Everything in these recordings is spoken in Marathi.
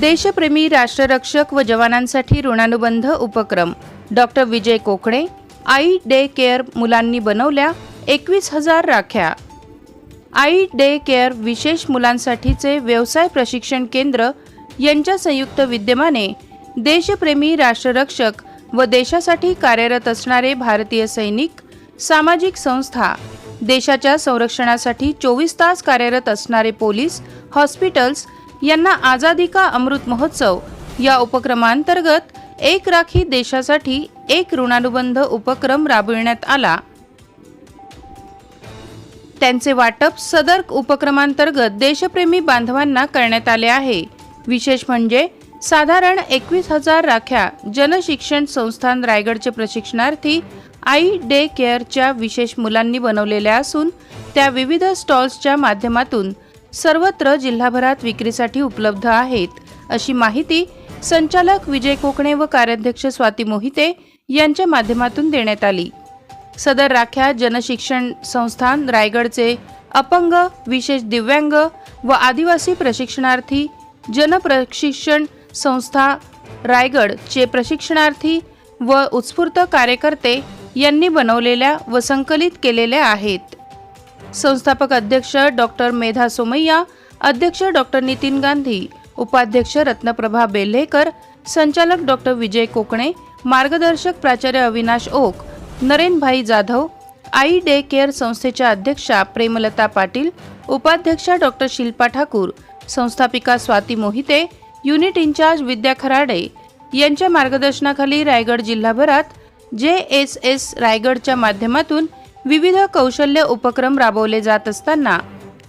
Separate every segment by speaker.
Speaker 1: देशप्रेमी राष्ट्ररक्षक व जवानांसाठी ऋणानुबंध उपक्रम. Doctor Vijay Kokane Aai day care मुलांनी बनवल्या एकवीस हजार राख्या. आई डे केअर विशेष मुलांसाठीचे व्यवसाय प्रशिक्षण केंद्र यांच्या संयुक्त विद्यमाने देशप्रेमी राष्ट्ररक्षक व देशासाठी कार्यरत असणारे भारतीय सैनिक सामाजिक संस्था देशाच्या संरक्षणासाठी चोवीस तास कार्यरत असणारे पोलीस हॉस्पिटल्स यांना आझादी का अमृत महोत्सव या उपक्रमांतर्गत एक राखी देशासाठी एक ऋणानुबंध उपक्रम राबविण्यात आला. त्यांचे वाटप सदर उपक्रमांतर्गत देशप्रेमी बांधवांना करण्यात आले आहे. विशेष म्हणजे साधारण एकवीस हजार राख्या जनशिक्षण संस्थान रायगडचे प्रशिक्षणार्थी आई डे केअरच्या विशेष मुलांनी बनवलेल्या असून त्या विविध स्टॉल्सच्या माध्यमातून सर्वत्र जिल्हाभरात विक्रीसाठी उपलब्ध आहेत. अशी माहिती संचालक विजय कोकणे व कार्याध्यक्ष स्वाती मोहिते यांच्या माध्यमातून देण्यात आली. सदर राख्या जनशिक्षण संस्थान रायगडचे अपंग विशेष दिव्यांग व आदिवासी प्रशिक्षणार्थी जनप्रशिक्षण संस्था रायगडचे प्रशिक्षणार्थी व उत्स्फूर्त कार्यकर्ते यांनी बनवलेल्या व संकलित केलेल्या आहेत. संस्थापक अध्यक्ष डॉक्टर मेधा सोमय्या अध्यक्ष डॉक्टर नितीन गांधी उपाध्यक्ष रत्नप्रभा बेल्हेकर संचालक डॉक्टर विजय कोकणे मार्गदर्शक प्राचार्य Avinash okay Narenbhai Jadhav Aai day care संस्थेच्या अध्यक्षा प्रेमलता पाटील उपाध्यक्षा डॉक्टर शिल्पा ठाकूर संस्थापिका स्वाती मोहिते युनिट इन्चार्ज विद्या खराडे यांच्या मार्गदर्शनाखाली रायगड जिल्हाभरात जे एस एस रायगडच्या माध्यमातून विविध कौशल्य उपक्रम राबवले जात असताना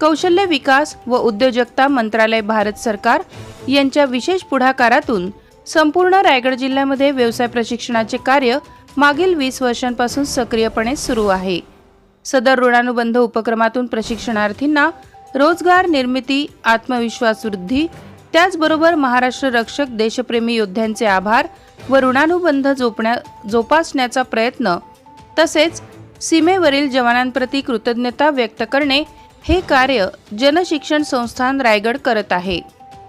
Speaker 1: कौशल्य विकास व उद्योजकता मंत्रालय भारत सरकार यांच्या विशेष पुढाकारातून संपूर्ण रायगड जिल्ह्यामध्ये व्यवसाय प्रशिक्षणाचे कार्य मागील वीस वर्षांपासून सक्रियपणे सुरू आहे. सदर ऋणानुबंध उपक्रमातून प्रशिक्षणार्थींना रोजगार निर्मिती आत्मविश्वास वृद्धी त्याचबरोबर महाराष्ट्र रक्षक देशप्रेमी योद्ध्यांचे आभार व ऋणानुबंध जोपण्या जोपासण्याचा प्रयत्न तसेच सीमेवरील जवानांप्रती कृतज्ञता व्यक्त करणे हे कार्य जनशिक्षण संस्थान रायगड करत आहे.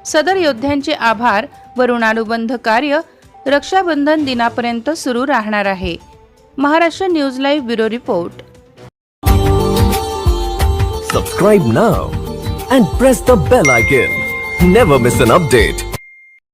Speaker 1: सदर योद्ध्यांचे आभार व ऋणानुबंध कार्य रक्षाबंधन दिनापर्यंत सुरू राहणार आहे. Maharashtra news live bureau report.
Speaker 2: Subscribe now and press the bell icon never miss an update